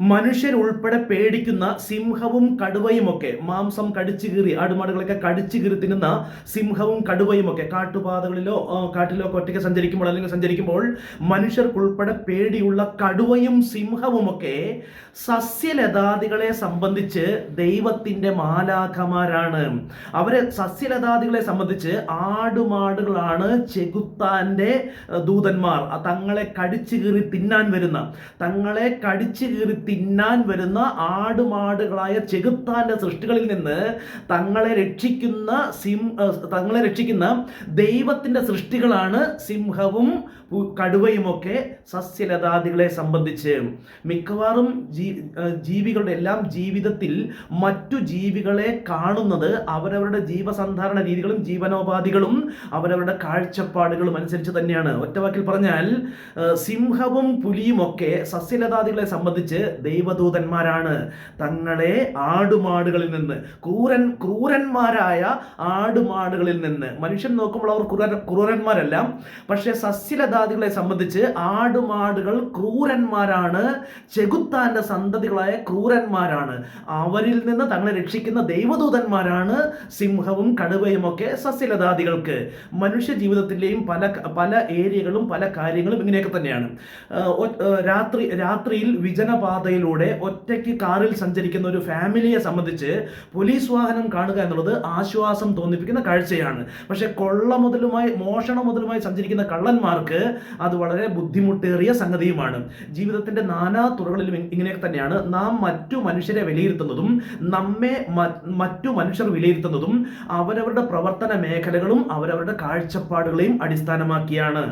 മനുഷ്യരുൾപ്പെടെ പേടിക്കുന്ന സിംഹവും കടുവയുമൊക്കെ മാംസം കടിച്ചു കീറി ആടുമാടുകളൊക്കെ കടിച്ചു കീറി തിന്നുന്ന സിംഹവും കടുവയുമൊക്കെ കാട്ടുപാതകളിലോ കാട്ടിലോ ഒക്കെ ഒറ്റയ്ക്ക് സഞ്ചരിക്കുമ്പോൾ അല്ലെങ്കിൽ സഞ്ചരിക്കുമ്പോൾ മനുഷ്യർക്കുൾപ്പെടെ പേടിയുള്ള കടുവയും സിംഹവുമൊക്കെ സസ്യലതാദികളെ സംബന്ധിച്ച് ദൈവത്തിന്റെ മാലാഖമാരാണ്. അവരെ സസ്യലതാദികളെ സംബന്ധിച്ച് ആടുമാടുകളാണ് ചെകുത്താന്റെ ദൂതന്മാർ. തങ്ങളെ കടിച്ചു കീറി തിന്നാൻ വരുന്ന തങ്ങളെ കടിച്ചു കീറി തിന്നാൻ വരുന്ന ആടുമാടുകളായ ചെകുത്താന്റെ സൃഷ്ടികളിൽ നിന്ന് തങ്ങളെ രക്ഷിക്കുന്ന സിം തങ്ങളെ രക്ഷിക്കുന്ന ദൈവത്തിന്റെ സൃഷ്ടികളാണ് സിംഹവും കടുവയുമൊക്കെ സസ്യലതാദികളെ സംബന്ധിച്ച്. മിക്കവാറും ജീ ജീവികളുടെ എല്ലാം ജീവിതത്തിൽ മറ്റു ജീവികളെ കാണുന്നത് അവരവരുടെ ജീവസന്ധാരണ രീതികളും ജീവനോപാധികളും അവരവരുടെ കാഴ്ചപ്പാടുകളും അനുസരിച്ച് തന്നെയാണ്. ഒറ്റവാക്കിൽ പറഞ്ഞാൽ സിംഹവും പുലിയുമൊക്കെ സസ്യലതാദികളെ സംബന്ധിച്ച് ദൈവദൂതന്മാരാണ് തങ്ങളെ ആടുമാടുകളിൽ നിന്ന്. ക്രൂരൻ ക്രൂരന്മാരായ ആടുമാടുകളിൽ നിന്ന്. മനുഷ്യൻ നോക്കുമ്പോൾ അവർ ക്രൂര ക്രൂരന്മാരല്ല. പക്ഷേ സസ്യലതാദികളെ സംബന്ധിച്ച് ആടുമാടുകൾ ക്രൂരന്മാരാണ്. ചെകുത്താന്റെ സന്തതികളായ ക്രൂരന്മാരാണ്. അവരിൽ നിന്ന് തങ്ങളെ രക്ഷിക്കുന്ന ദൈവദൂതന്മാരാണ് സിംഹവും കടുവയും ഒക്കെ സസ്യലതാദികൾക്ക്. മനുഷ്യ ജീവിതത്തിലെയും പല പല ഏരിയകളും പല കാര്യങ്ങളും ഇങ്ങനെയൊക്കെ തന്നെയാണ്. രാത്രി രാത്രിയിൽ വിജനപാതയിലൂടെ ഒറ്റയ്ക്ക് കാറിൽ സഞ്ചരിക്കുന്ന ഒരു ഫാമിലിയെ സംബന്ധിച്ച് പോലീസ് വാഹനം കാണുക എന്നുള്ളത് ആശ്വാസം തോന്നിപ്പിക്കുന്ന കാഴ്ചയാണ്. പക്ഷെ കൊള്ള മുതലുമായി മോഷണം മുതലുമായി സഞ്ചരിക്കുന്ന കള്ളന്മാർക്ക് അത് വളരെ ബുദ്ധിമുട്ടേറിയ സംഗതിയുമാണ്. ജീവിതത്തിന്റെ നാനാ തുറകളിലും ഇങ്ങനെയൊക്കെ തന്നെയാണ്. നാം മറ്റു മനുഷ്യരെ വിലയിരുത്തുന്നതും നമ്മെ മറ്റു മനുഷ്യർ വിലയിരുത്തുന്നതും അവരവരുടെ പ്രവർത്തന മേഖലകളും അവരവരുടെ കാഴ്ചപ്പാടുകളെയും അടിസ്ഥാനമാക്കിയാണ്.